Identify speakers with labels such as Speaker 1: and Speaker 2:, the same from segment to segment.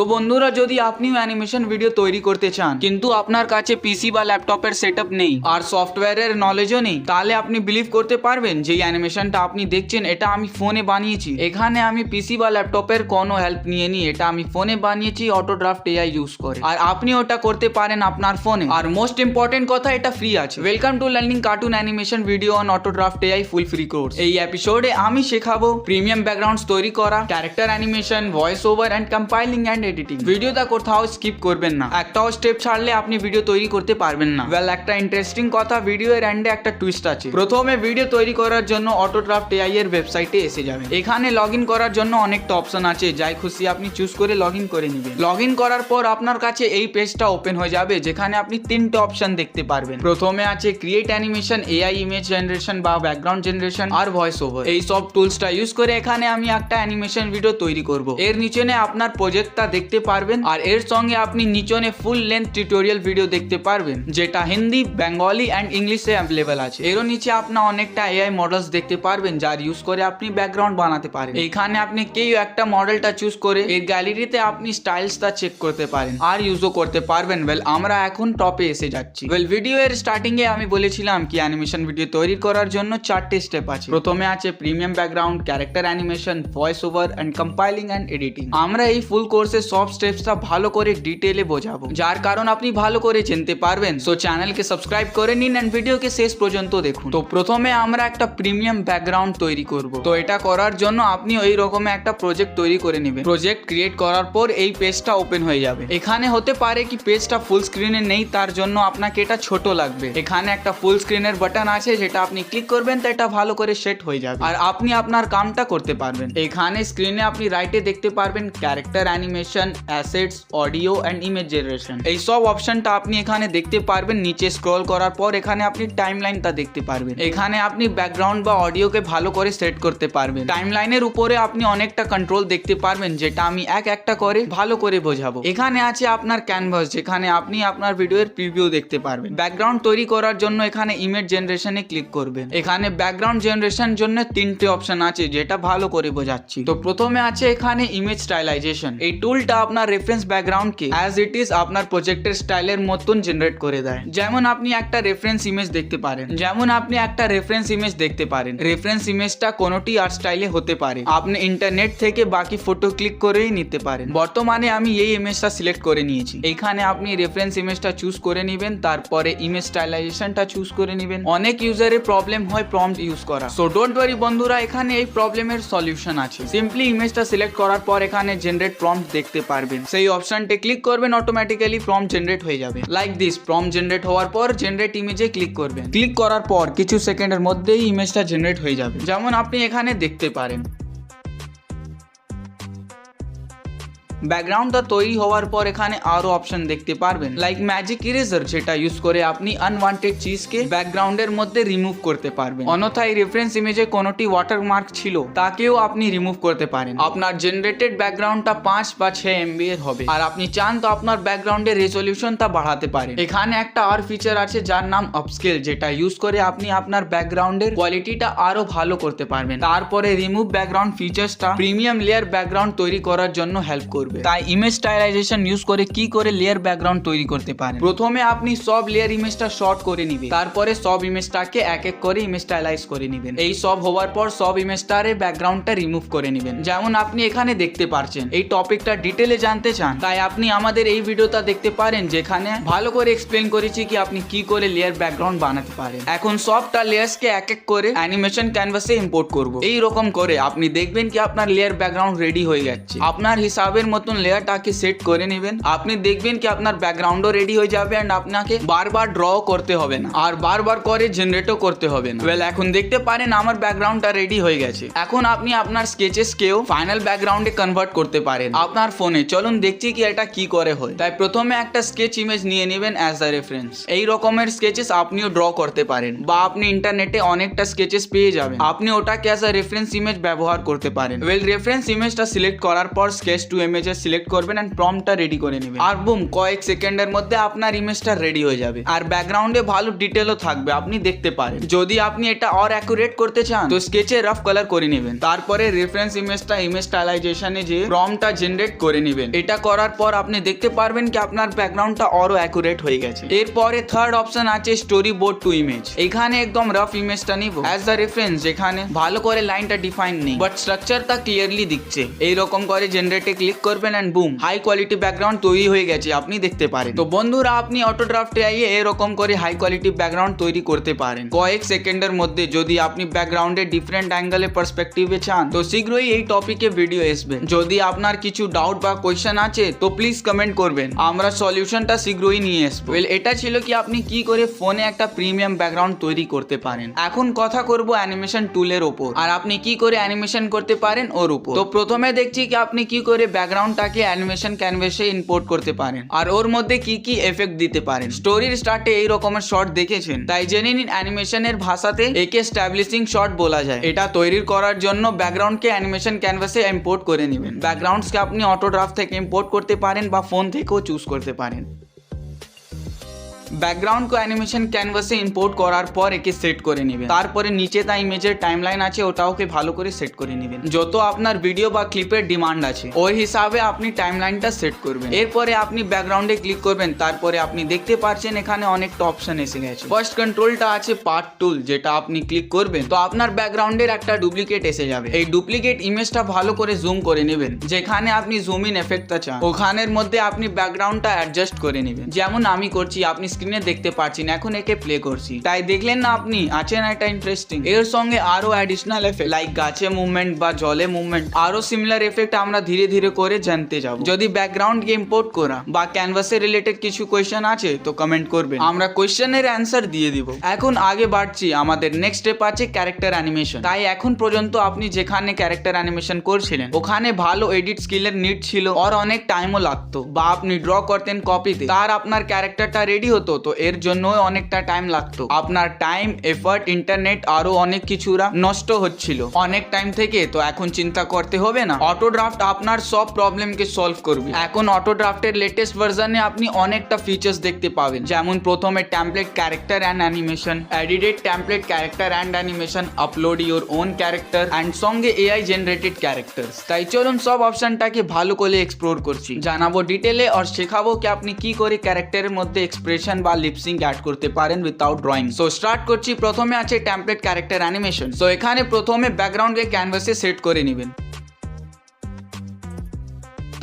Speaker 1: তো বন্ধুরা, যদি আপনিও অ্যানিমেশন ভিডিও তৈরি করতে চান, কিন্তু আপনার কাছে পিসি বা ল্যাপটপের সেটআপ নেই আর সফটওয়্যারের নলেজও নেই, তাহলে আপনি বিলিভ করতে পারবেন যে অ্যানিমেশনটা আপনি দেখছেন, এটা আমি ফোনে বানিয়েছি। এখানে আমি পিসি বা ল্যাপটপের কোনো হেল্প নিয়ে নি, এটা আমি ফোনে বানিয়েছি অটোড্রাফট এআই ইউজ করে। আর আপনি ওটা করতে পারেন আপনার ফোনে আর মোস্ট ইম্পর্টেন্ট কথা, এটা ফ্রি আছে। Welcome to learning cartoon animation video on Autodraft AI full free course এই এপিসোডে আমি শেখাবো প্রিমিয়াম ব্যাকগ্রাউন্ডস তৈরি করা character animation voice over and compiling and editing ভিডিওটা কোথাও স্কিপ করবেন না। একটাও স্টেপ ছাড়লে আপনি ভিডিও তৈরি করতে পারবেন না। ওয়েল একটা ইন্টারেস্টিং কথা ভিডিও এর এন্ডে একটা টুইস্ট আছে। প্রথমে ভিডিও তৈরি করার জন্য অটোড্রাফট এআই এর ওয়েবসাইটে এসে যাবেন। এখানে লগ ইন করার জন্য অনেকটা অপশন আছে যাই খুশি আপনি চুজ করে লগ ইন করে নেবেন। লগ ইন করার পর আপনার কাছে এই পেজটা ওপেন হয়ে যাবে যেখানে আপনি তিনটে অপশন দেখতে পারবেন। প্রথমে আছে create animation AI image generation বা ব্যাকগ্রাউন্ড জেনারেশন আর ভয়েস ওভার এই সব টুলসটা ইউজ করে এখানে আমি একটা অ্যানিমেশন ভিডিও তৈরি করব। এর নিচনে আপনার প্রজেক্টটা দেখতে পারবেন। আর এর সঙ্গে আপনি নিচনে ফুল লেন্থ টিউটোরিয়াল ভিডিও দেখতে পারবেন, যেটা হিন্দি, বেঙ্গলি অ্যান্ড ইংলিশে অ্যাভেলেবেল আছে। এরও নিচে আপনার অনেকটা এআই মডেলস দেখতে পারবেন, যার ইউজ করে আপনি ব্যাকগ্রাউন্ড বানাতে পারেন। এখানে আপনি কেউ একটা মডেলটা চুজ করে, এর গ্যালারিতে আপনি স্টাইলসটা চেক করতে পারেন, আর ইউজও করতে পারবেন। ওয়েল আমরা এখন টপে এসে যাচ্ছি। ওয়েল ভিডিও এর স্টার্টিং এ আমি বলেছিলাম কি অ্যানিমেশন ভিডিও তৈরি করার জন্য চারটে স্টেপ আছে। প্রথমে আছে premium background character animation voice over and compiling and editing আমরা এই ফুল কোর্সের সব স্টেপসটা ভালো করে ডিটেলে বোঝাবো। যার কারণ আপনি ভালো করে চিনতে পারবেন। সো চ্যানেলকে সাবস্ক্রাইব করে নিন অ্যান্ড ভিডিওকে শেষ পর্যন্ত দেখুন। তো প্রথমে আমরা একটা প্রিমিয়াম ব্যাকগ্রাউন্ড তৈরি করব। তো এটা করার জন্য আপনি ওই রকমের একটা প্রজেক্ট তৈরি করে নেবেন। প্রজেক্ট ক্রিয়েট করার পর এই পেজটা ওপেন হয়ে যাবে। এখানে হতে পারে কি পেজটা ফুল স্ক্রিনে নেই, তার জন্য আপনাকে এটা ছোট লাগবে। এখানে একটা ফুল স্ক্রিনের বাটন আছে, যেটা আপনি ক্লিক করবেন, তো এটা ভালো করে সেট হয়ে যাবে। আর আপনি আপনার কামটা করতে পারবেন। এখানে স্ক্রিনে আপনি রাইটে দেখতে পারবেন character animation assets audio and image generation এই সব অপশনটা আপনি এখানে দেখতে পারবেন, নিচে স্ক্রল করার পর এখানে আপনি টাইম লাইনটা দেখতে পারবেন। এখানে আপনি ব্যাকগ্রাউন্ড বা অডিওকে ভালো করে সেট করতে পারবেন। টাইম লাইনের উপরে আপনি অনেকটা কন্ট্রোল দেখতে পারবেন, যেটা আমি এক একটা করে ভালো করে বোঝাবো। এখানে আছে আপনার ক্যানভাস যেখানে আপনি আপনার ভিডিওর প্রিভিউ দেখতে পারবেন। ব্যাকগ্রাউন্ড তৈরি করার জন্য এখানে ইমেজ জেনারেশনে ক্লিক করবেন। এখানে ব্যাকগ্রাউন্ড জেনারেশন জন্য তিনটে অপশন আছে, যেটা ভালো করে বোঝাচ্ছি। তো প্রথমে আছে এখানে ইমেজ স্টাইলাইজেশন এই টুলটা আপনার রেফারেন্স ব্যাকগ্রাউন্ডকে অ্যাজ ইট ইজ আপনার প্রজেক্টের স্টাইলের মতন জেনারেট করে দেয়। যেমন আপনি একটা রেফারেন্স ইমেজ দেখতে পারেন, যেমন আপনি একটা রেফারেন্স ইমেজ দেখতে পারেন রেফারেন্স ইমেজটা কোনোটি আর স্টাইলে হতে পারে। আপনি ইন্টারনেট থেকে বাকি ফটো ক্লিক করেই নিতে পারেন। বর্তমানে আমি এই ইমেজটা সিলেক্ট করে নিয়েছি। এখানে আপনি রেফারেন্স ইমেজটা চুজ করে নেবেন, তারপরে ইমেজ স্টাইলাইজেশনটা চুজ করে নেবেন। অনেক ইউজারের প্রবলেম হয় প্রম্পট ইউজ করা। সো ডোন্ট ওয়ারি বন্ধুরা, এখানে এই প্রবলেমের সলিউশন আছে। সিম্পলি ইমেজটা সিলেক্ট করার পর এখানে জেনারেট প্রম্পট দেখতে পারবেন। সেই অপশনটি ক্লিক করবেন অটোমেটিক্যালি ফর্ম জেনারেট হয়ে যাবে। লাইক দিস ফর্ম জেনারেট হওয়ার পর জেনারেট ইমেজে ক্লিক করবেন। ক্লিক করার পর কিছু সেকেন্ডের মধ্যেই ইমেজটা জেনারেট হয়ে যাবে। যেমন আপনি এখানে দেখতে পারেন। ব্যাকগ্রাউন্ডটা তৈরি হওয়ার পর এখানে আরও অপশন দেখতে পারবেন। লাইক ম্যাজিক ইরেজার যেটা ইউজ করে আপনি আনওয়ান্টেড চিজকে ব্যাকগ্রাউন্ডের মধ্যে রিমুভ করতে পারবেন। অন্যথায় রেফারেন্স ইমেজে কোনোটি ওয়াটারমার্ক ছিল, তাকেও আপনি রিমুভ করতে পারেন। আপনার জেনারেটেড ব্যাকগ্রাউন্ডটা পাঁচ বা ছয় এমবি এর হবে। আর আপনি চান তো আপনার ব্যাকগ্রাউন্ডের রেজলিউশনটা বাড়াতে পারেন। এখানে একটা আর ফিচার আছে, যার নাম আপস্কেল যেটা ইউজ করে আপনি আপনার ব্যাকগ্রাউন্ডের কোয়ালিটিটা আরও ভালো করতে পারবেন। তারপরে রিমুভ ব্যাকগ্রাউন্ড ফিচার্সটা প্রিমিয়াম লেয়ার ব্যাকগ্রাউন্ড তৈরি করার জন্য হেল্প করবে। তাই ইমেজ স্টাইলাইজেশন ইউজ করে কি করে লেয়ার ব্যাকগ্রাউন্ড তৈরি করতে পারেন। প্রথমে আপনি সব লেয়ার ইমেজটা শর্ট করে নিবেন। তারপরে সব ইমেজটাকে এক এক করে ইমেজ স্টাইলাইজ করে নেবেন। এই সব হওয়ার পর সব ইমেজটারে ব্যাকগ্রাউন্ডটা রিমুভ করে নেবেন। যেমন আপনি এখানে দেখতে পারছেন, এই টপিকটা ডিটেলে জানতে চান, তাই আপনি আমাদের এই ভিডিওটা দেখতে পারেন, যেখানে ভালো করে এক্সপ্লেন করেছি কি আপনি কি করে লেয়ার ব্যাকগ্রাউন্ড বানাতে পারেন। এখন সবটা লেয়ার্সকে এক এক করে অ্যানিমেশন ক্যানভাসে ইম্পোর্ট করব। এই রকম করে আপনি দেখবেন কি আপনার লেয়ার ব্যাকগ্রাউন্ড রেডি হয়ে যাচ্ছে আপনার হিসাবের মতন লেয়ারটাকে সেট করে নেবেন। আপনি দেখবেন কি আপনার ব্যাকগ্রাউন্ডও রেডি হয়ে যাবে অ্যান্ড আপনাকে বারবার ড্র করতে হবে না। আর বারবার করে জেনারেটও করতে হবে না। ওয়েল এখন দেখতে পারেন আমার ব্যাকগ্রাউন্ডটা রেডি হয়ে গেছে। এখন আপনি আপনার স্কেচেসকেও ফাইনাল ব্যাকগ্রাউন্ডে কনভার্ট করতে পারেন আপনার ফোনে চলুন দেখছি কি এটা কি করে হয়। তাই প্রথমে একটা স্কেচ ইমেজ নিয়ে নেবেন অ্যাজ আ রেফারেন্স এই রকমের স্কেচেস আপনিও ড্র করতে পারেন বা আপনি ইন্টারনেটে অনেকটা স্কেচেস পেয়ে যাবেন। আপনি ওটাকে অ্যাজ আ রেফারেন্স ইমেজ ব্যবহার করতে পারেন। ওয়েল রেফারেন্স ইমেজটা সিলেক্ট করার পর স্কেচ টু ইমেজ ল্যাঙ্গুয়েজে সিলেক্ট করবেন অ্যান্ড প্রমটা রেডি করে নেবেন। আর বুম কয়েক সেকেন্ডের মধ্যে আপনার ইমেজটা রেডি হয়ে যাবে। আর ব্যাকগ্রাউন্ডে ভালো ডিটেলও থাকবে, আপনি দেখতে পারেন। যদি আপনি এটা অর অ্যাকুরেট করতে চান, তো স্কেচে রাফ কালার করে নেবেন। তারপরে রেফারেন্স ইমেজটা ইমেজ স্টাইলাইজেশনে যে প্রমটা জেনারেট করে নেবেন। এটা করার পর আপনি দেখতে পারবেন কি আপনার ব্যাকগ্রাউন্ডটা আরও অ্যাকুরেট হয়ে গেছে। এরপরে থার্ড অপশন আছে স্টোরি বোর্ড টু ইমেজ এখানে একদম রাফ ইমেজটা নিব। অ্যাজ দ্য রেফারেন্স যেখানে ভালো করে লাইনটা ডিফাইন নেই বাট স্ট্রাকচারটা ক্লিয়ারলি দিচ্ছে। এইরকম করে জেনারেটে ক্লিক করবেন and boom high quality background তৈরি হয়ে গেছে, আপনি দেখতে পারেন। তো বন্ধুরা, আপনি অটো ড্রাফটে আইয়ে এরকম করে হাই কোয়ালিটি ব্যাকগ্রাউন্ড তৈরি করতে পারেন। কয়েক সেকেন্ডের মধ্যে যদি আপনি ব্যাকগ্রাউন্ডে ডিফারেন্ট অ্যাঙ্গেলে পার্সপেক্টিভে চান, তো শীঘ্রই এই টপিকে ভিডিও আসবে। যদি আপনার কিছু ডাউট বা কোয়েশ্চেন আছে, তো প্লিজ কমেন্ট করবেন। আমরা সলিউশনটা শীঘ্রই নিয়ে আসব। এটা ছিল কি আপনি কি করে ফোনে একটা প্রিমিয়াম ব্যাকগ্রাউন্ড তৈরি করতে পারেন। এখন কথা করব অ্যানিমেশন টুলের ওপর। আর আপনি কি করে অ্যানিমেশন করতে পারেন ওর উপর। তো প্রথমে দেখছি কি আপনি কি করে ব্যাকগ্রাউন্ডটাকে অ্যানিমেশন ক্যানভাসে ইম্পোর্ট করতে পারেন। আর ওর মধ্যে কি কি এফেক্ট দিতে পারেন? স্টোরির স্টার্টে এই রকমের শট দেখেছেন? তাই জেনে নিন অ্যানিমেশনের ভাষাতে একে স্ট্যাবলিশিং শট বলা যায়। এটা তৈরি করার জন্য ব্যাকগ্রাউন্ডকে অ্যানিমেশন ক্যানভাসে ইম্পোর্ট করে নেবেন। ব্যাকগ্রাউন্ডসকে আপনি অটোড্রাফ থেকে ইম্পোর্ট করতে পারেন বা ফোন থেকেও চুজ করতে পারেন। ব্যাকগ্রাউন্ড কো অ্যানিমেশন ক্যানভাসে ইম্পোর্ট করার পর একে সেট করে নেবেন। তারপরে নিচে তা ইমেজের টাইমলাইন আছে ওটাওকে ভালো করে সেট করে নেবেন। যত আপনার ভিডিও বা ক্লিপের ডিমান্ড আছে, ওই হিসাবে আপনি টাইমলাইনটা সেট করবেন। এরপরে আপনি ব্যাকগ্রাউন্ডে ক্লিক করবেন, তারপরে আপনি দেখতে পাচ্ছেন এখানে অনেকটা অপশন এসে গেছে। ফার্স্ট কন্ট্রোলটা আছে পার্ট টুল যেটা আপনি ক্লিক করবেন, তো আপনার ব্যাকগ্রাউন্ডের একটা ডুপ্লিকেট এসে যাবে। এই ডুপ্লিকেট ইমেজটা ভালো করে জুম করে নেবেন। যেখানে আপনি জুম ইন এফেক্টটা চান, ওখানের মধ্যে আপনি ব্যাকগ্রাউন্ডটা অ্যাডজাস্ট করে নেবেন। যেমন আমি করছি, আপনি স্ক্রিনে দেখতে পাচ্ছেন এখন একে প্লে করছি। তাই দেখলেন না আপনি? আছেন একটা ইন্টারেস্টিং এর সঙ্গে আরও অ্যাডিশনাল এফেক্ট লাইক গাছে মুভমেন্ট বা জলে মুভমেন্ট আরও সিমিলার এফেক্ট আমরা ধীরে ধীরে করে জানতে যাব। যদি ব্যাকগ্রাউন্ডকে ইম্পোর্ট করা বা ক্যানভাসে রিলেটেড কিছু কোয়েশ্চেন আছে, তো কমেন্ট করবেন। আমরা কোয়েশ্চেনের অ্যান্সার দিয়ে দিব। এখন আগে বাড়ছি, আমাদের নেক্সট স্টেপ আছে ক্যারেক্টার অ্যানিমেশন তাই এখন পর্যন্ত আপনি যেখানে ক্যারেক্টার অ্যানিমেশন করছিলেন, ওখানে ভালো এডিট স্কিলের নিড ছিল আর অনেক টাইমও লাগতো। বা আপনি ড্র করতেন কপিতে তার আপনার ক্যারেক্টারটা রেডি হতো। তো এর জন্য অনেকটা টাইম লাগতো। আপনার টাইম এফার্ট ইন্টারনেট আরও অনেক কিছুরা নষ্ট হচ্ছিল। অনেক টাইম থেকে তো এখন চিন্তা করতে হবে না। অটো ড্রাফট আপনার সব প্রবলেমকে সলভ করবে। এখন অটো ড্রাফটের লেটেস্ট ভার্জনে আপনি অনেকটা ফিচার্স দেখতে পাবেন। যেমন প্রথমে template character and animation edited template character and animation upload your own character and সঙ্গে এআই জেনারেটেড ক্যারেক্টার্স তাই চলুন সব অপশনটাকে ভালো করে এক্সপ্লোর করছি। জানাব ডিটেলে আর শেখাবো কি আপনি কি করে ক্যারেক্টারের মধ্যে এক্সপ্রেশন বা লিপসিং অ্যাড করতে পারেন উইথাউট ড্রয়িং সো স্টার্ট করছি। প্রথমে আছে ট্যাম্পলেট ক্যারেক্টার অ্যানিমেশন সো এখানে প্রথমে ব্যাকগ্রাউন্ডকে ক্যানভাসে সেট করে নেবেন।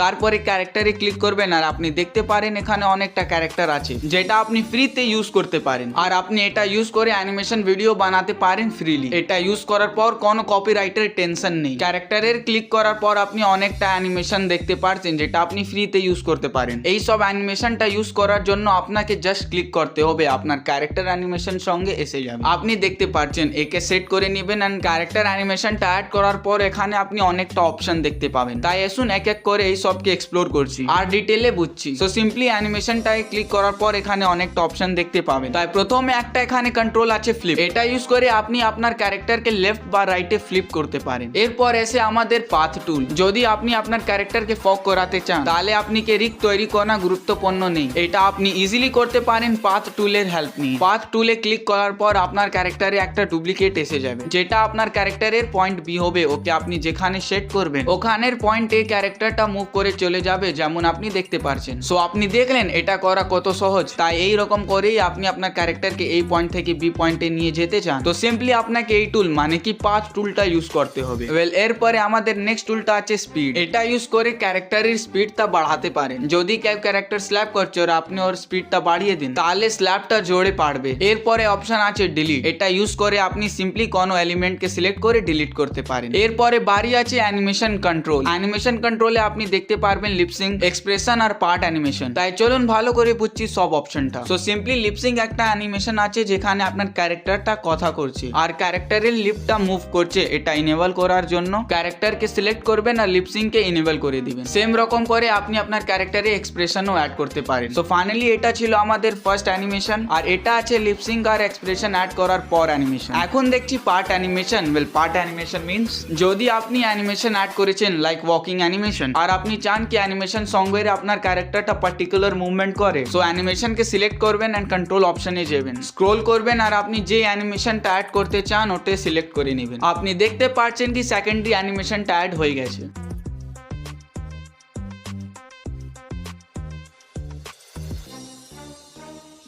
Speaker 1: তারপরে ক্যারেক্টারে ক্লিক করবেন আর আপনি দেখতে পারেন এখানে অনেকটা ক্যারেক্টার আছে, যেটা আপনি ফ্রিতে ইউজ করতে পারেন। আর আপনি এটা ইউজ করে অ্যানিমেশন ভিডিও বানাতে পারেন ফ্রিলি এটা ইউজ করার পর কোনো কপিরাইটের টেনশন নেই। ক্যারেক্টারের ক্লিক করার পর আপনি অনেকটা অ্যানিমেশন দেখতে পারছেন, যেটা আপনি ফ্রিতে ইউজ করতে পারেন। এই সব অ্যানিমেশনটা ইউজ করার জন্য আপনাকে জাস্ট ক্লিক করতে হবে, আপনার ক্যারেক্টার অ্যানিমেশন সঙ্গে এসে যাবে। আপনি দেখতে পাচ্ছেন একে সেট করে নেবেন অ্যান্ড ক্যারেক্টার অ্যানিমেশনটা অ্যাড করার পর এখানে আপনি অনেকটা অপশন দেখতে পাবেন। তাই আসুন এক এক করে এই সবকে এক্সপ্লোর করছি। আর ডিটেলে বুঝছি। সো সিম্পলি অ্যানিমেশনটায় ক্লিক করার পর এখানে অনেকটা অপশন দেখতে পাবেন। তাই প্রথমে একটা এখানে কন্ট্রোল আছে ফ্লিপ এটা ইউজ করে আপনি আপনার ক্যারেক্টারকে লেফট বা রাইটে ফ্লিপ করতে পারেন। এরপর এসে আমাদের পাথ টুল যদি আপনি আপনার ক্যারেক্টারকে ফক করাতে চান, তাহলে আপনি কে রিক তৈরি করা গুরুত্বপূর্ণ নেই। এটা আপনি ইজিলি করতে পারেন পাথ টুলের হেল্প নিয়ে। পাথ টুলে ক্লিক করার পর আপনার ক্যারেক্টারে একটা ডুপ্লিকেট এসে যাবে। যেটা আপনার ক্যারেক্টারের পয়েন্ট বি হবে। ওকে আপনি যেখানে সেট করবেন, ওখানের পয়েন্ট ক্যারেক্টারটা মুভ করে চলে যাবে যেমন আপনি দেখতে পারছেন। সো আপনি দেখলেন এটা করা কত সহজ, তাই এই রকম করেই আপনি আপনার ক্যারেক্টারকে এই পয়েন্ট থেকে বি পয়েন্টে নিয়ে যেতে চান। তো সিম্পলি আপনাকে এই টুল মানে কি পাঁচ টুলটা ইউজ করতে হবে। ওয়েল এরপরে আমাদের নেক্সট টুলটা আছে স্পিড এটা ইউজ করে ক্যারেক্টারের স্পিডটা বাড়াতে পারেন। যদি কেউ ক্যারেক্টার স্ল্যাপ করছে আর আপনি ওর স্পিডটা বাড়িয়ে দিন, তাহলে স্ল্যাপটা জোরে পারবে। এরপরে অপশন আছে ডিলিট এটা ইউজ করে আপনি সিম্পলি কোনো এলিমেন্টকে সিলেক্ট করে ডিলিট করতে পারেন। এরপরে বাড়ি আছে অ্যানিমেশন কন্ট্রোল অ্যানিমেশন কন্ট্রোলে আপনি দেখতে পারবেন লিপসিং এক্সপ্রেশন আর পার্ট অ্যানিমেশন তাই চলুন ভালো করে বুঝছি সব অপশনটা সো সিম্পলি লিপসিং একটা অ্যানিমেশন আছে যেখানে আপনার ক্যারেক্টারটা কথা করছে। আর ক্যারেক্টারের লিপটা মুভ করছে, এটা ইনেবল করার জন্য। ক্যারেক্টারকে সিলেক্ট করবেন আর লিপসিংকে ইনেবল করে দিবেন। সেম রকম করে আপনি আপনার ক্যারেক্টারে এক্সপ্রেশনও অ্যাড করতে পারেন। সো ফাইনালি এটা ছিল আমাদের ফার্স্ট অ্যানিমেশন আর এটা আছে লিপসিং আর এক্সপ্রেশন অ্যাড করার পর অ্যানিমেশন এখন দেখছি part animation well part animation means যদি আপনি অ্যানিমেশন অ্যাড করেছেন লাইক ওয়াকিং অ্যানিমেশন আর আপনি আপনি চান কি অ্যানিমেশন সঙ্গের আপনার ক্যারেক্টারটা পার্টিকুলার মুভমেন্ট করে সো অ্যানিমেশনকে সিলেক্ট করবেন অ্যান্ড কন্ট্রোল অপশনে যাবেন স্ক্রোল করবেন আর আপনি যে অ্যানিমেশনটা অ্যাড করতে চান ওটাই সিলেক্ট করে নেবেন আপনি দেখতে পাচ্ছেন কি সেকেন্ডারি অ্যানিমেশনটা অ্যাড হয়ে গেছে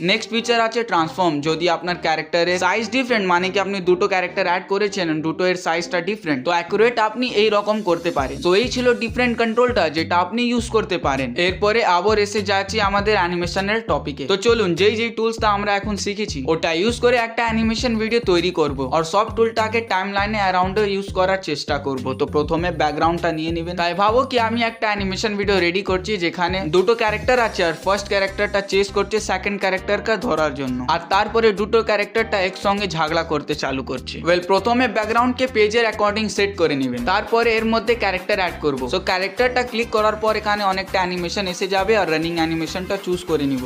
Speaker 1: নেক্সট ফিচার আছে ট্রান্সফর্ম যদি আপনার ক্যারেক্টারের সাইজ ডিফারেন্ট মানে কি আপনি দুটো ক্যারেক্টার অ্যাড করেছেন, দুটো এর সাইজটা ডিফারেন্ট তো অ্যাকুরেট আপনি এই রকম করতে পারেন। তো এই ছিল ডিফারেন্ট কন্ট্রোলটা যেটা আপনি ইউজ করতে পারেন। এরপরে আবার এসে যাচ্ছি আমাদের অ্যানিমেশনের টপিকে তো চলুন, যেই যেই টুলসটা আমরা এখন শিখেছি, ওটা ইউজ করে একটা অ্যানিমেশন ভিডিও তৈরি করব। আর সব টুলটাকে টাইম লাইনে অ্যারাউন্ডে ইউজ করার চেষ্টা করব। তো প্রথমে ব্যাকগ্রাউন্ডটা নিয়ে নেবেন। তাই ভাবো কি, আমি একটা অ্যানিমেশন ভিডিও রেডি করছি, যেখানে দুটো ক্যারেক্টার আছে, আর ফার্স্ট ক্যারেক্টারটা চেস করছে সেকেন্ড ক্যারেক্টারকে ধরার জন্য। আর তারপরে দুটো ক্যারেক্টারটা একসঙ্গে ঝগড়া করতে চালু করছে। ওয়েল প্রথমে ব্যাকগ্রাউন্ডকে পেজের অ্যাকর্ডিং সেট করে নেবেন। তারপরে এর মধ্যে ক্যারেক্টার অ্যাড করব। সো ক্যারেক্টারটা ক্লিক করার পর এখানে অনেকটা অ্যানিমেশন এসে যাবে আর রানিং অ্যানিমেশনটা চুজ করে নিব।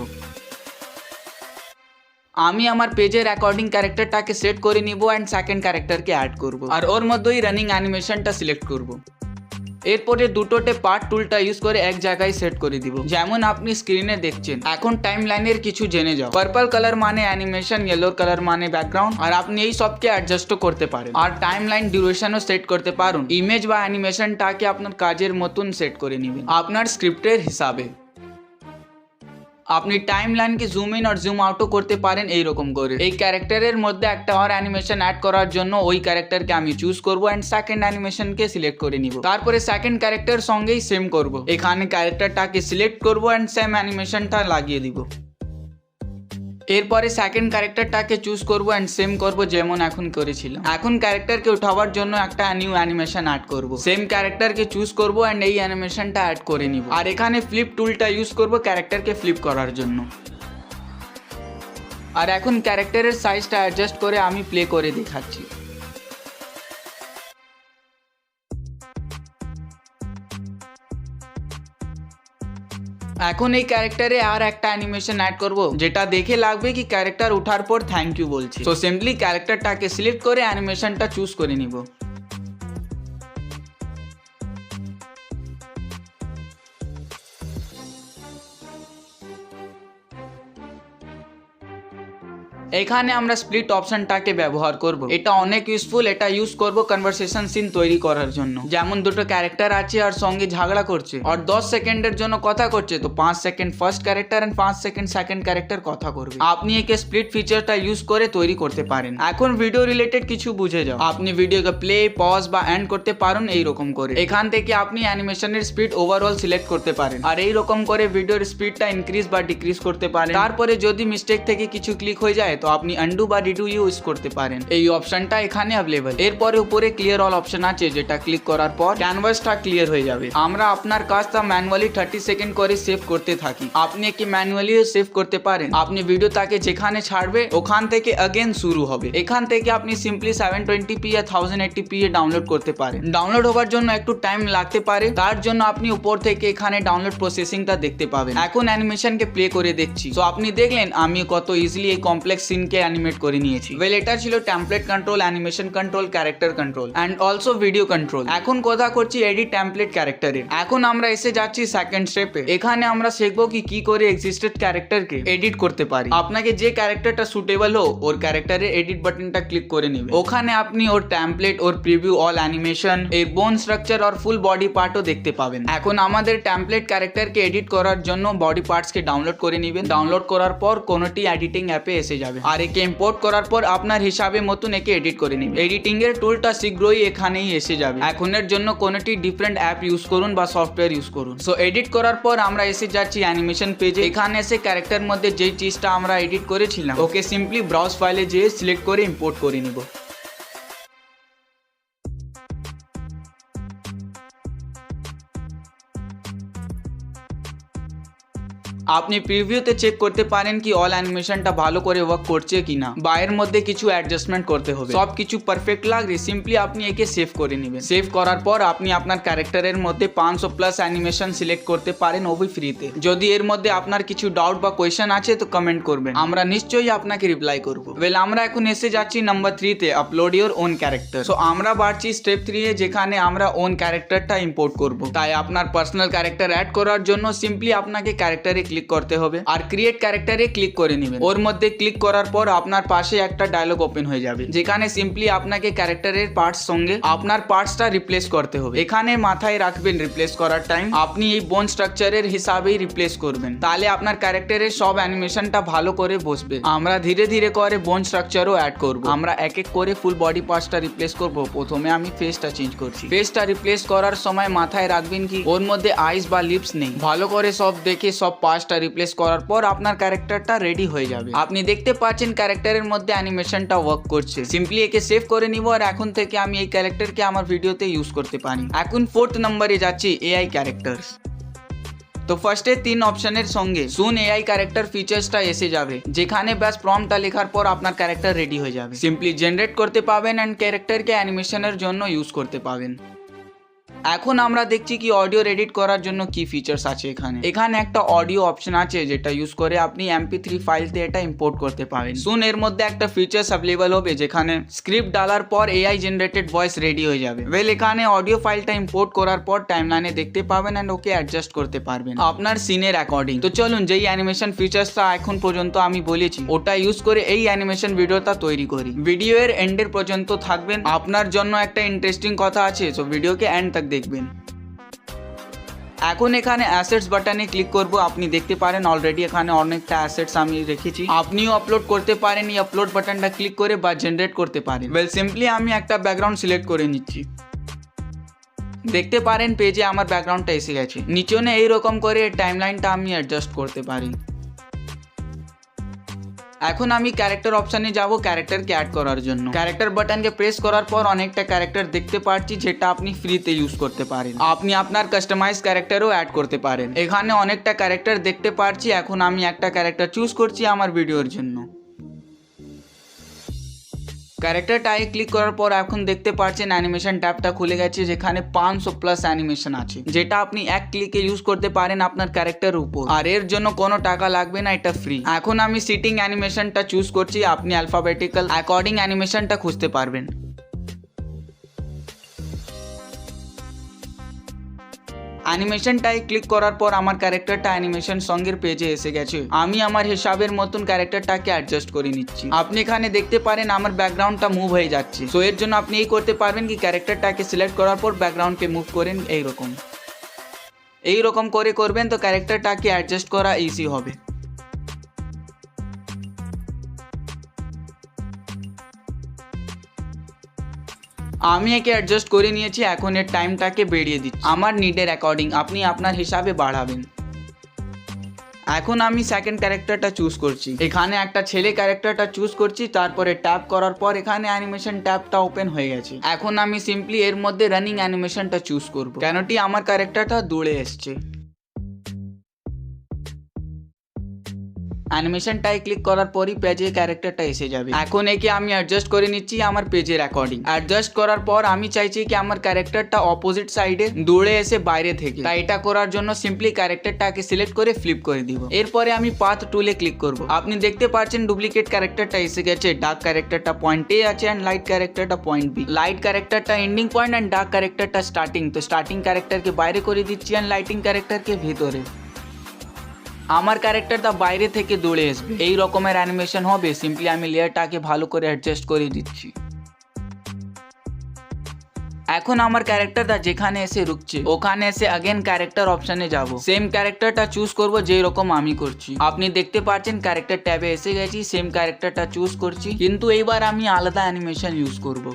Speaker 1: আমি আমার পেজের অ্যাকর্ডিং ক্যারেক্টারটাকে সেট করে নিব অ্যান্ড সেকেন্ড ক্যারেক্টারকে অ্যাড করব। আর ওর মধ্যেই রানিং অ্যানিমেশনটা সিলেক্ট করব। এরপরে দুটোতে পার্ট টুলটা ইউজ করে এক জায়গায় সেট করে দিব। যেমন আপনি স্ক্রিনে দেখছেন। এখন টাইম লাইনের কিছু জেনে যাও। পার্পল কালার মানে অ্যানিমেশন ইয়েলো কালার মানে ব্যাকগ্রাউন্ড আর আপনি এই সবকে অ্যাডজাস্টও করতে পারেন। আর টাইম লাইন ডিউরেশনও সেট করতে পারুন। ইমেজ বা অ্যানিমেশনটাকে আপনার কাজের মতন সেট করে নেবেন। আপনার স্ক্রিপ্টের হিসাবে। আপনি টাইম লাইনকে জুম ইন আর জুম আউটও করতে পারেন এইরকম করে। এই ক্যারেক্টারের মধ্যে একটা আর অ্যানিমেশন অ্যাড করার জন্য ওই ক্যারেক্টারকে আমি চুজ করব অ্যান্ড সেকেন্ড অ্যানিমেশনকে সিলেক্ট করে নিব। তারপরে সেকেন্ড ক্যারেক্টার সঙ্গেই সেম করব। এখানে ক্যারেক্টারটাকে সিলেক্ট করব অ্যান্ড সেম অ্যানিমেশনটা লাগিয়ে দিব। এরপরে সেকেন্ড ক্যারেক্টারটাকে চুজ করব অ্যান্ড সেম করব যেমন এখন করেছিলাম। এখন ক্যারেক্টারকে উঠাবার জন্য একটা নিউ অ্যানিমেশন অ্যাড করব। সেম ক্যারেক্টারকে চুজ করব অ্যান্ড এই অ্যানিমেশনটা অ্যাড করে নিব। আর এখানে ফ্লিপ টুলটা ইউজ করব ক্যারেক্টারকে ফ্লিপ করার জন্য। আর এখন ক্যারেক্টারের সাইজটা অ্যাডজাস্ট করে আমি প্লে করে দেখাচ্ছি। এখন এই ক্যারেক্টারে আর একটা অ্যানিমেশন অ্যাড করব, যেটা দেখে লাগবে কি ক্যারেক্টার ওঠার পর থ্যাংক ইউ বলছে। তো সিম্পলি ক্যারেক্টারটাকে সিলেক্ট করে অ্যানিমেশনটা চুজ করে নিব। এখানে আমরা স্প্লিট অপশনটাকে ব্যবহার করব। এটা অনেক ইউজফুল এটা ইউজ করব কনভারসেশন সিন তৈরি করার জন্য। যেমন দুটো ক্যারেক্টার আছে আর সঙ্গে ঝগড়া করছে। আর দশ সেকেন্ডের জন্য কথা করছে, তো পাঁচ সেকেন্ড ফার্স্ট ক্যারেক্টার এন্ড পাঁচ সেকেন্ড সেকেন্ড ক্যারেক্টার কথা করবে। আপনি একে স্প্লিট ফিচারটা ইউজ করে তৈরি করতে পারেন। এখন ভিডিও রিলেটেড কিছু বুঝে যাও। আপনি ভিডিওকে প্লে পজ বা এন্ড করতে পারেন এই রকম করে। এখান থেকে আপনি অ্যানিমেশনের স্পিড ওভারঅল সিলেক্ট করতে পারেন। আর এই রকম করে ভিডিওর স্পিডটা ইনক্রিজ বা ডিক্রিজ করতে পারেন। তারপরে যদি মিস্টেক থেকে কিছু ক্লিক হয়ে যায়, তো আপনি আন্ডু বা রিডু ইউজ করতে পারেন। এই অপশনটা এখানে অ্যাভেলেবল এরপরে উপরে ক্লিয়ার অল অপশন আছে, যেটা ক্লিক করার পর ক্যানভাসটা ক্লিয়ার হয়ে যাবে। আমরা আপনার কাজটা ম্যানুয়ালি থার্টি সেকেন্ড করে সেভ করতে থাকি। আপনি কি ম্যানুয়ালিও সেভ করতে পারেন। আপনি ভিডিওটাকে যেখানে ছাড়বে, ওখান থেকে আগেন শুরু হবে। এখান থেকে আপনি সিম্পলি সেভেন টোয়েন্টি পি আর থাউজেন্ড এইটি পি এ ডাউনলোড করতে পারেন। ডাউনলোড হওয়ার জন্য একটু টাইম লাগতে পারে। তার জন্য আপনি উপর থেকে এখানে ডাউনলোড প্রসেসিংটা দেখতে পাবেন। এখন অ্যানিমেশনকে প্লে করে দেখছি। তো আপনি দেখলেন আমি কত ইজিলি এই কমপ্লেক্স সিনকে অ্যানিমেট করে নিয়েছি। ওয়েল এটা ছিল template control animation control character control and also video control এখন কথা করছি এডিট টেমপ্লেট ক্যারেক্টারের এখন আমরা এসে যাচ্ছি সেকেন্ড স্টেপে এখানে আমরা শিখব কি কি করে এক্সিস্টেড ক্যারেক্টারকে এডিট করতে পারি। আপনাকে যে ক্যারেক্টারটা সুটেবল হোক, ওর ক্যারেক্টারের এডিট বাটনটা ক্লিক করে নেবে। ওখানে আপনি ওর টেমপ্লেট ওর প্রিভিউ অল অ্যানিমেশন এর বোন স্ট্রাকচার আর ফুল বডি পার্টও দেখতে পাবেন। এখন আমাদের টেমপ্লেট ক্যারেক্টারকে এডিট করার জন্য বডি পার্টসকে ডাউনলোড করে নেবেন। ডাউনলোড করার পর কোনোটি এডিটিং অ্যাপে এসে যাবে। আর একে ইম্পোর্ট করার পর আপনার হিসাবে মতন একে এডিট করে নিন এডিটিং এর টুলটা শীঘ্রই এখানেই এসে যাবে। এখনের জন্য কোনোটি ডিফারেন্ট অ্যাপ ইউজ করুন বা সফটওয়্যার ইউজ করুন। সো এডিট করার পর আমরা এসে যাচ্ছি অ্যানিমেশন পেজে এখানে এসে ক্যারেক্টার মধ্যে যেই চিজটা আমরা এডিট করেছিলাম, ওকে সিম্পলি ব্রাউজ ফাইলে যেয়ে সিলেক্ট করে ইম্পোর্ট করে নিব। আপনি প্রিভিউতে চেক করতে পারেন কি অল অ্যানিমেশনটা ভালো করে ওয়ার্ক করছে কিনা। বা এর মধ্যে কিছু অ্যাডজাস্টমেন্ট করতে হবে। সব কিছু পারফেক্ট লাগলে সিম্পলি আপনি একে সেভ করে নেবেন। সেভ করার পর আপনি আপনার ক্যারেক্টারের মধ্যে পাঁচশো প্লাস অ্যানিমেশন সিলেক্ট করতে পারেন ওবি ফ্রিতে যদি এর মধ্যে আপনার কিছু ডাউট বা কোয়েশ্চেন আছে তো কমেন্ট করবেন। আমরা নিশ্চয়ই আপনাকে রিপ্লাই করব। ওয়েল আমরা এখন এসে যাচ্ছি নাম্বার থ্রিতে upload your own character so আমরা বাড়ছি স্টেপ থ্রি এ যেখানে আমরা ওন ক্যারেক্টারটা ইম্পোর্ট করব। তাই আপনার পার্সোনাল ক্যারেক্টার অ্যাড করার জন্য সিম্পলি আপনাকে ক্যারেক্টারে ক্লিক করতে হবে। আর ক্রিয়েট ক্যারেক্টারে ক্লিক করে নেবেন। ওর মধ্যে ক্লিক করার পর আপনার পাশে একটা ডায়লগ ওপেন হয়ে যাবে। যেখানে সিম্পলি আপনাকে ক্যারেক্টারের পার্টস সঙ্গে আপনার পার্টসটা রিপ্লেস করতে হবে। এখানে মাথায় রাখবেন রিপ্লেস করার টাইম আপনি এই বোন স্ট্রাকচারের হিসাবেই রিপ্লেস করবেন। তাহলে আপনার ক্যারেক্টারের সব অ্যানিমেশনটা ভালো করে বসবে। আমরা ধীরে ধীরে করে বোন স্ট্রাকচারও অ্যাড করব। আমরা এক এক করে ফুল বডি পার্টসটা রিপ্লেস করব। প্রথমে আমি ফেসটা চেঞ্জ করছি। ফেসটা রিপ্লেস করার সময় মাথায় রাখবেন কি? ওর মধ্যে আইস বা লিপস নেই। ভালো করে সব দেখে সব পার্টসটা রিপ্লেস করার পর আপনার ক্যারেক্টারটা রেডি হয়ে যাবে। আপনি দেখতে পাচ্ছেন ক্যারেক্টারের মধ্যে অ্যানিমেশনটা ওয়ার্ক করছে। সিম্পলি একে সেভ করে নিব আর এখন থেকে আমি এই ক্যারেক্টারকে আমার ভিডিওতে ইউজ করতে পারি। এখন ফোর্থ নম্বরে যাচ্ছি এআই ক্যারেক্টার্স তো ফার্স্টে তিন অপশনের সঙ্গে সুন এআই ক্যারেক্টার ফিচার্সটা এসে যাবে। যেখানে ব্যাস প্রমটা লেখার পর আপনার ক্যারেক্টার রেডি হয়ে যাবে। সিম্পলি জেনারেট করতে পাবেন অ্যান্ড ক্যারেক্টারকে অ্যানিমেশনের জন্য ইউজ করতে পাবেন। এখন আমরা দেখছি কি অডিও এডিট করার জন্য কি ফিচার্স আছে এখানে। এখানে একটা অডিও অপশন আছে যেটা ইউজ করে আপনি এমপি থ্রি ফাইলতে এটা ইম্পোর্ট করতে পারেন। শুন এর মধ্যে একটা ফিচার্স অ্যাভেলেবল হবে যেখানে স্ক্রিপ্ট ডালার পর এআই জেনারেটেড ভয়েস রেডি হয়ে যাবে। ওয়েল এখানে অডিও ফাইলটা ইম্পোর্ট করার পর টাইমলাইনে দেখতে পাবেন অ্যান্ড ওকে অ্যাডজাস্ট করতে পারবেন। আপনার সিনের অ্যাকর্ডিং তো চলুন যেই অ্যানিমেশন ফিচার্সটা এখন পর্যন্ত আমি বলেছি, ওটা ইউজ করে এই অ্যানিমেশন ভিডিওটা তৈরি করি। ভিডিও এর এন্ডের পর্যন্ত থাকবেন। আপনার জন্য একটা ইন্টারেস্টিং কথা আছে সো ভিডিওকে এন্ড দেখবেন। এখন এখানে অ্যাসেটস বাটনে ক্লিক করব, আপনি দেখতে পারেন অলরেডি এখানে অনেকটা অ্যাসেটস আমি রেখেছি। আপনিও আপলোড করতে পারেন এই আপলোড বাটনটা ক্লিক করে বা জেনারেট করতে পারেন। ওয়েল সিম্পলি আমি একটা ব্যাকগ্রাউন্ড সিলেক্ট করে নিচ্ছি। দেখতে পারেন পেজে আমার ব্যাকগ্রাউন্ডটা এসে গেছে। নিচনে এইরকম করে টাইমলাইনটা আমি অ্যাডজাস্ট করতে পারি। এখন আমি ক্যারেক্টার অপশানে যাব ক্যারেক্টারকে অ্যাড করার জন্য। ক্যারেক্টার বাটনকে প্রেস করার পর অনেকটা ক্যারেক্টার দেখতে পাচ্ছি যেটা আপনি ফ্রিতে ইউজ করতে পারেন। আপনি আপনার কাস্টমাইজ ক্যারেক্টারও অ্যাড করতে পারেন। এখানে অনেকটা ক্যারেক্টার দেখতে পাচ্ছি এখন আমি একটা ক্যারেক্টার চুজ করছি আমার ভিডিওর জন্য। ক্যারেক্টারটায় ক্লিক করার পর এখন দেখতে পাচ্ছেন অ্যানিমেশন ট্যাবটা খুলে গেছে, যেখানে পাঁচশো প্লাস অ্যানিমেশন আছে, যেটা আপনি এক ক্লিকে ইউজ করতে পারেন আপনার ক্যারেক্টার উপর। আর এর জন্য কোনো টাকা লাগবে না, এটা ফ্রি এখন আমি সিটিং অ্যানিমেশনটা চুজ করছি, আপনি অ্যালফাবেটিক্যাল অ্যাকর্ডিং অ্যানিমেশনটা খুঁজতে পারবেন। অ্যানিমেশনটায় ক্লিক করার পর আমার ক্যারেক্টারটা অ্যানিমেশন সঙ্গের পেজে এসে গেছে। আমি আমার হিসাবের মতন ক্যারেক্টারটাকে অ্যাডজাস্ট করে নিচ্ছি। আপনি এখানে দেখতে পারেন আমার ব্যাকগ্রাউন্ডটা মুভ হয়ে যাচ্ছে। সো এর জন্য আপনি এই করতে পারবেন কি ক্যারেক্টারটাকে সিলেক্ট করার পর ব্যাকগ্রাউন্ডকে মুভ করেন এইরকম। এই রকম করে করবেন তো ক্যারেক্টারটাকে অ্যাডজাস্ট করা ইজি হবে। আমি একে অ্যাডজাস্ট করে নিয়েছি, এখন এর টাইমটাকে বেরিয়ে দিচ্ছি। আমার নিডের অ্যাকর্ডিং আপনি আপনার হিসাবে বাড়াবেন। এখন আমি সেকেন্ড ক্যারেক্টারটা চুজ করছি। এখানে একটা ছেলে ক্যারেক্টারটা চুজ করছি, তারপরে ট্যাপ করার পর এখানে অ্যানিমেশন ট্যাপটা ওপেন হয়ে গেছে। এখন আমি সিম্পলি এর মধ্যে রানিং অ্যানিমেশনটা চুজ করব। কেনটি? আমার ক্যারেক্টারটা দৌড়ে এসছে। অ্যানিমেশনটাই ক্লিক করার পরই পেজে ক্যারেক্টারটা এসে যাবে। এখন একে আমি অ্যাডজাস্ট করে নিচ্ছি আমার পেজের অ্যাকর্ডিং অ্যাডজাস্ট করার পর আমি চাইছি কি আমার ক্যারেক্টারটা অপোজিট সাইডে দৌড়ে এসে বাইরে থেকে। তাই এটা করার জন্য সিম্পলি ক্যারেক্টারটাকে সিলেক্ট করে ফ্লিপ করে দিব। এরপরে আমি পাথ টুলে ক্লিক করব। আপনি দেখতে পাচ্ছেন ডুপ্লিকেট ক্যারেক্টারটা এসে গেছে। ডার্ক ক্যারেক্টারটা পয়েন্ট এ আছে অ্যান্ড লাইট ক্যারেক্টারটা পয়েন্ট বি লাইট ক্যারেক্টারটা এন্ডিং পয়েন্ট অ্যান্ড ডার্ক ক্যারেক্টারটা স্টার্টিং তো স্টার্টিং ক্যারেক্টারকে বাইরে করে দিচ্ছি অ্যান্ড লাইটিং ক্যারেক্টারকে ভিতরে। আমার ক্যারেক্টারটা বাইরে থেকে দৌড়ে আসবে। এই রকমের অ্যানিমেশন হবে সিম্পলি আমি লেয়ারটাকে ভালো করে অ্যাডজাস্ট করে দিচ্ছি এখন আমার ক্যারেক্টারটা যেখানে এসে রুকছে, ওখানে এসে আগেন ক্যারেক্টার অপশনে যাব। সেম ক্যারেক্টারটা চুজ করব যেই রকম আমি করছি। আপনি দেখতে পাচ্ছেন ক্যারেক্টার ট্যাবে এসে গেছি সেম ক্যারেক্টারটা চুজ করছি, কিন্তু এইবার আমি আলাদা অ্যানিমেশন ইউজ করব।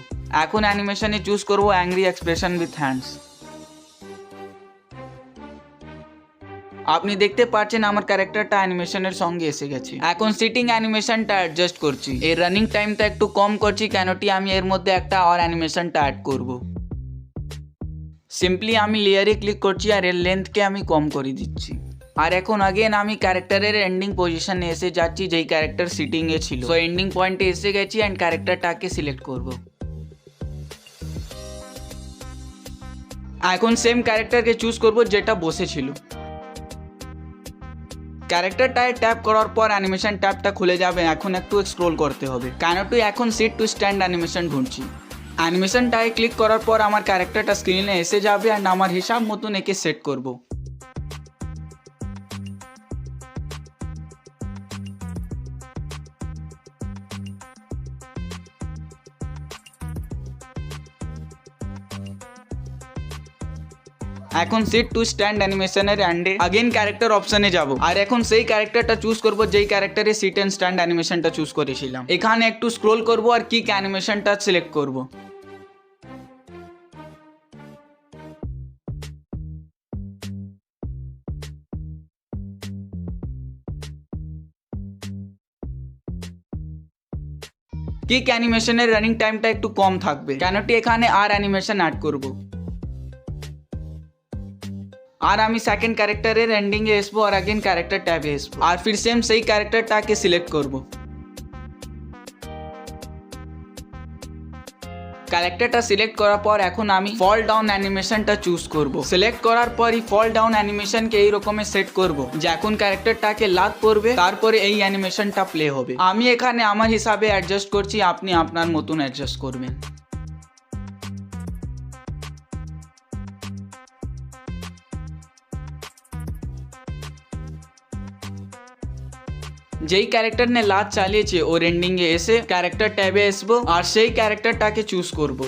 Speaker 1: এখন অ্যানিমেশনে চুজ করব অ্যাংরি এক্সপ্রেশন উইথ হ্যান্ডস আপনি দেখতে পাচ্ছেন আমার ক্যারেক্টারটা অ্যানিমেশনের সঙ্গে এসে গেছে। এখন সিটিং অ্যানিমেশনটা অ্যাডজাস্ট করছি। এর রানিং টাইমটা একটু কম করছি কেনটি আমি এর মধ্যে একটা আর অ্যানিমেশনটা অ্যাড করব। সিম্পলি আমি লেয়ারে ক্লিক করছি আর এর লেন্থকে আমি কম করে দিচ্ছি। আর এখন আগেন আমি ক্যারেক্টারের এন্ডিং পজিশনে এসে যাচ্ছি যেই ক্যারেক্টার সিটিং এ ছিল। তো এন্ডিং পয়েন্টে এসে গেছি অ্যান্ড ক্যারেক্টারটাকে সিলেক্ট করব। এখন সেম ক্যারেক্টারকে চুজ করব যেটা বসেছিল। ক্যারেক্টারটায় ট্যাপ করার পর অ্যানিমেশন ট্যাপটা খুলে যাবে, এখন একটু স্ক্রোল করতে হবে। কেন টু এখন সিট টু স্ট্যান্ড অ্যানিমেশন ঢুঁড়ছি। অ্যানিমেশনটায় ক্লিক করার পর আমার ক্যারেক্টারটা স্ক্রিনে এসে যাবে অ্যান্ড আমার হিসাব মতন একে সেট করব। এখন সিট টু স্ট্যান্ড অ্যানিমেশনের অ্যান্ডে আগেন ক্যারেক্টার অপশনে যাব। আর এখন সেই ক্যারেক্টারটা চুজ করব, যেই ক্যারেক্টারে সিট অ্যান্ড স্ট্যান্ড অ্যানিমেশনটা চুজ করেছিলাম। এখানে একটু স্ক্রোল করব আর কিক অ্যানিমেশনটা সিলেক্ট করব। কিক অ্যানিমেশনের রানিং টাইমটা একটু কম থাকবে। কেনটি এখানে আর অ্যানিমেশন অ্যাড করব। আর আমি সেকেন্ড ক্যারেক্টারের এন্ডিংয়ে আসব আর আগেন ক্যারেক্টার ট্যাবে আসব। আর ফির সেম সেই ক্যারেক্টারটাকে সিলেক্ট করব। ক্যারেক্টারটা সিলেক্ট করার পর এখন আমি ফল ডাউন অ্যানিমেশনটা চুজ করব। সিলেক্ট করার পরই ফল ডাউন অ্যানিমেশনকে এই রকমের সেট করব, যে এখন ক্যারেক্টারটাকে লাত পড়বে তারপরে এই অ্যানিমেশনটা প্লে হবে। আমি এখানে আমার হিসাবে অ্যাডজাস্ট করছি, আপনি আপনার মতন অ্যাডজাস্ট করবেন। যেই ক্যারেক্টার নে লাত চালিয়েছে, ওর এন্ডিংয়ে এসে ক্যারেক্টার ট্যাবে আসব আর সেই ক্যারেক্টারটাকে চুজ করব।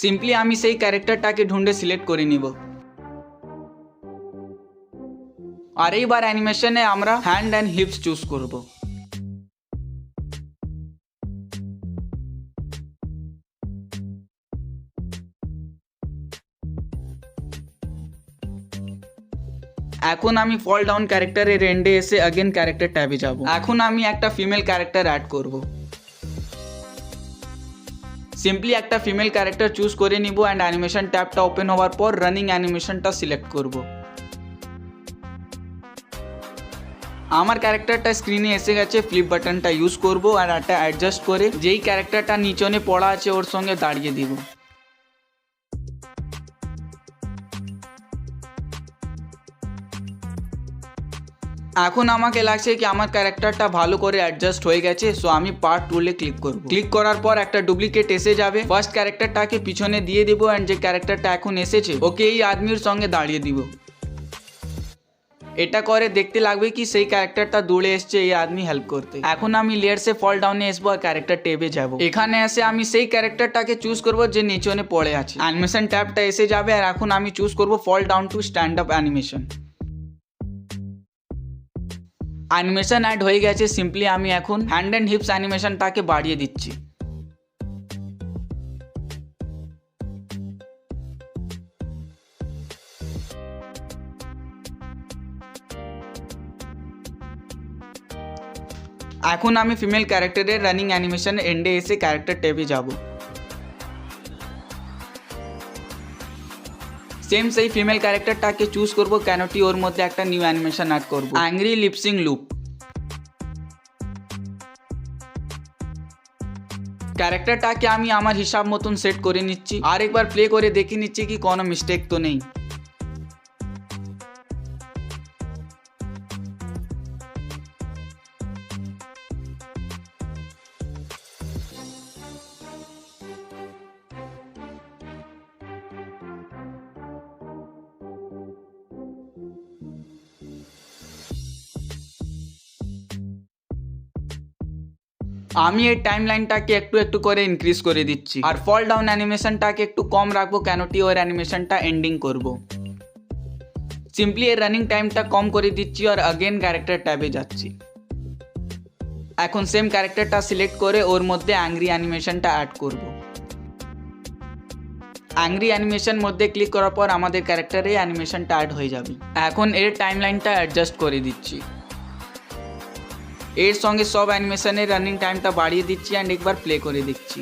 Speaker 1: সিম্পলি আমি সেই ক্যারেক্টারটাকে ঢুঁড়ে সিলেক্ট করে নিব। আর এইবার অ্যানিমেশনে আমরা হ্যান্ড অ্যান্ড হিপস চুজ করব। এখন আমি ফল ডাউন ক্যারেক্টারের এন্ডে এসে আগেন ক্যারেক্টার ট্যাবে যাব। এখন আমি একটা ফিমেল ক্যারেক্টার অ্যাড করব। সিম্পলি একটা ফিমেল ক্যারেক্টার চুজ করে নিব অ্যান্ড অ্যানিমেশন ট্যাবটা ওপেন হওয়ার পর রানিং অ্যানিমেশনটা সিলেক্ট করব। আমার ক্যারেক্টারটা স্ক্রিনে এসে গেছে ফ্লিপ বাটনটা ইউজ করব আর একটা অ্যাডজাস্ট করে যেই ক্যারেক্টারটা নিচনে পড়া আছে ওর সঙ্গে দাঁড়িয়ে দিব। এখন আমাকে লাগছে কি আমার ক্যারেক্টারটা ভালো করে অ্যাডজাস্ট হয়ে গেছে সো আমি পার্ট টুলে ক্লিক করব। ক্লিক করার পর একটা ডুপ্লিকেট এসে যাবে। ফার্স্ট ক্যারেক্টারটাকে পিছনে দিয়ে দিব অ্যান্ড যে ক্যারেক্টারটা এখন এসেছে, ওকে এই আদমির সঙ্গে দাঁড়িয়ে দিব। এটা করে দেখতে লাগবে কি সেই ক্যারেক্টারটা দৌড়ে এসছে, এই আদমি হেল্প করতে। এখন আমি লেয়ারসে ফল ডাউনে আসব আর ক্যারেক্টার টেবে যাব। এখানে এসে আমি সেই ক্যারেক্টারটাকে চুজ করব যে নিচনে পড়ে আছে। অ্যানিমেশন ট্যাবটা এসে যাবে আর এখন আমি চুজ করব fall down to stand up animation animation add হয়ে গেছে সিম্পলি আমি এখন হ্যান্ড অ্যান্ড হিপস অ্যানিমেশনটাকে বাড়িয়ে দিচ্ছি। এখন আমি ফিমেল ক্যারেক্টারের রানিং অ্যানিমেশন এন্ডে এসে ক্যারেক্টার ট্যাবে যাব। সেম সেই ফিমেল ক্যারেক্টারটাকে চুজ করব কেনটি ওর মধ্যে একটা নিউ অ্যানিমেশন অ্যাড করব। অ্যাংরি লিপসিং লুপ ক্যারেক্টারটাকে আমি আমার হিসাব মতন সেট করে নিচ্ছি। আর একবার প্লে করে দেখে নিচ্ছি কি কোনো মিস্টেক তো নেই। আমি এই টাইম লাইনটাকে একটু একটু করে ইনক্রিজ করে দিচ্ছি আর ফল ডাউন অ্যানিমেশনটাকে একটু কম রাখব কেনটি ওর অ্যানিমেশনটা এন্ডিং করব। সিম্পলি এর রানিং টাইমটা কম করে দিচ্ছি আর আগেন ক্যারেক্টার ট্যাবে যাচ্ছি এখন সেম ক্যারেক্টারটা সিলেক্ট করে ওর মধ্যে অ্যাংরি অ্যানিমেশনটা অ্যাড করব। অ্যাংরি অ্যানিমেশন মধ্যে ক্লিক করার পর আমাদের ক্যারেক্টারে অ্যানিমেশনটা অ্যাড হয়ে যাবে এখন এর টাইম লাইনটা অ্যাডজাস্ট করে দিচ্ছি এর সঙ্গে সব অ্যানিমেশনের রানিং টাইমটা বাড়িয়ে দিচ্ছি অ্যান্ড একবার প্লে করে দিচ্ছি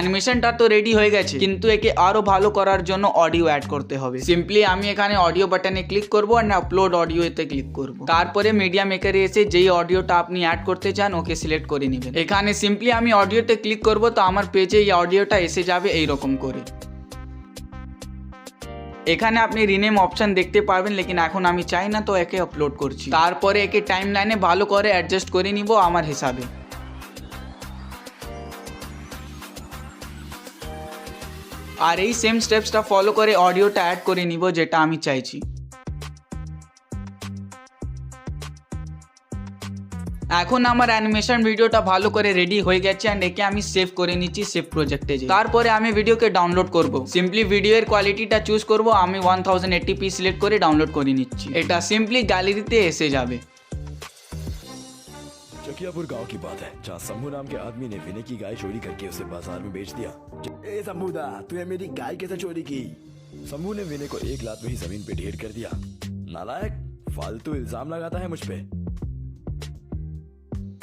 Speaker 1: অ্যানিমেশনটা তো রেডি হয়ে গেছে। কিন্তু একে আরও ভালো করার জন্য অডিও অ্যাড করতে হবে। সিম্পলি আমি এখানে অডিও বাটনে ক্লিক করব আর আপলোড অডিও এতে ক্লিক করব। তারপরে মিডিয়া মেকারে এসে যেই অডিওটা আপনি অ্যাড করতে চান, ওকে সিলেক্ট করে নেবেন। এখানে সিম্পলি আমি অডিওতে ক্লিক করব, তো আমার পেজে এই অডিওটা এসে যাবে এই রকম করে। এখানে আপনি রিনেম অপশন দেখতে পারবেন, লেকিন এখন আমি চাই না তো একে আপলোড করছি। তারপরে একে টাইম লাইনে ভালো করে অ্যাডজাস্ট করে নিব আমার হিসাবে। আর এই সেম স্টেপসটা ফলো করে অডিওটা অ্যাড করে নিব যেটা আমি চাইছি। এখন আমার অ্যানিমেশন ভিডিওটা ভালো করে রেডি হয়ে গেছে অ্যান্ড একে আমি সেভ করে নিচ্ছি সেভ প্রজেক্টে যে তারপরে আমি ভিডিওকে ডাউনলোড করব। সিম্পলি ভিডিওর কোয়ালিটিটা চুজ করব, আমি one thousand eighty P select করে ডাউনলোড করে নিচ্ছি। এটা সিম্পলি গ্যালারিতে এসে যাবে।
Speaker 2: चकियापुर गाँव की बात है, जहाँ शंभू नाम के आदमी ने विनय की गाय चोरी करके उसे बाज़ार में बेच दिया। ए शंभूदा तूने मेरी गाय कैसे चोरी की? शंभू ने विनय को एक लाख में ही ज़मीन पे ढेर कर दिया। नालायक, फालतू इल्ज़ाम लगाता है मुझ पे।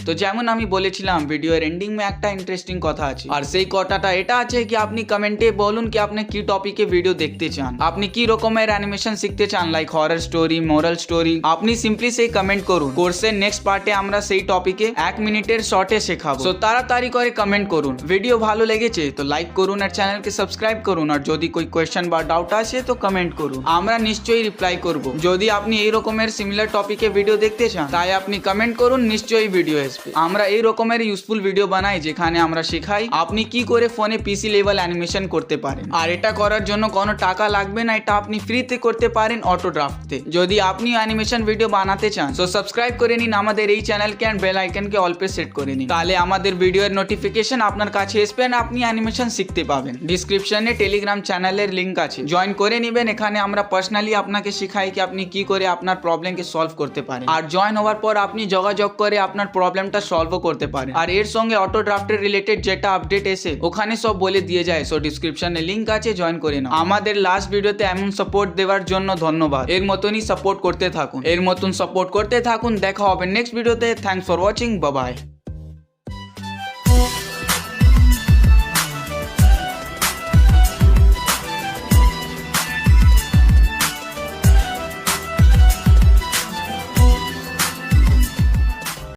Speaker 1: তো যেমন আমি বলেছিলাম, ভিডিওর এন্ডিং মে একটা ইন্টারেস্টিং কথা আছে। আর সেই কথাটা এটা আছে কি আপনি কমেন্টে বলুন কি আপনি কি টপিকে ভিডিও দেখতে চান। আপনি কি রকমের অ্যানিমেশন শিখতে চান like horror story moral story আপনি সিম্পলি সেই কমেন্ট করুন। কোর্সের নেক্সট পার্টে আমরা সেই টপিকে এক মিনিটের শর্টে শেখাবো। তো তাড়াতাড়ি করে কমেন্ট করুন। ভিডিও ভালো লেগেছে তো লাইক করুন আর চ্যানেলকে সাবস্ক্রাইব করুন। আর যদি કોઈ কোয়েশ্চেন বা ডাউট আসে তো কমেন্ট করুন। আমরা নিশ্চয়ই রিপ্লাই করব। যদি আপনি এই রকমের সিমিলার টপিকে ভিডিও দেখতে চান, তাই আপনি কমেন্ট করুন নিশ্চয়ই ভিডিও আসবে আমরা এই রকমের ইউজফুল ভিডিও বানাই যেখানে আমরা শেখাই আপনি কি করে ফোনে পিসি লেভেল অ্যানিমেশন করতে পারেন। আর এটা করার জন্য কোনো টাকা লাগবে না, এটা আপনি ফ্রিতে করতে পারেন অটো ড্রাফটতে যদি আপনি অ্যানিমেশন ভিডিও বানাতে চান তো সাবস্ক্রাইব করে নিন আমাদের এই চ্যানেলকে অ্যান্ড বেল আইকনকে অল পে সেট করে নিন। তাহলে আমাদের ভিডিওর নোটিফিকেশন আপনার কাছে আসবে আপনি অ্যানিমেশন শিখতে পাবেন। ডিসক্রিপশনে টেলিগ্রাম চ্যানেলের লিঙ্ক আছে। জয়েন করে নেবেন, এখানে আমরা পার্সোনালি আপনাকে শেখাই কি আপনি কি করে আপনার প্রবলেমকে সলভ করতে পারেন। আর জয়েন হওয়ার পর আপনি যোগাযোগ করে আপনার প্রবলেমটা সলভ করতে পারে। আর এর সঙ্গে অটো ড্রাফটের রিলেটেড যেটা আপডেট এসে ওখানে সব বলে দিয়ে যায়। সো ডিসক্রিপশনে লিঙ্ক আছে জয়েন করে নাও। আমাদের লাস্ট ভিডিওতে এমন সাপোর্ট দেওয়ার জন্য ধন্যবাদ। এর মতনই সাপোর্ট করতে থাকুন। এর মতন সাপোর্ট করতে থাকুন। দেখা হবে নেক্সট ভিডিওতে থ্যাংকস ফর ওয়াচিং বাবাই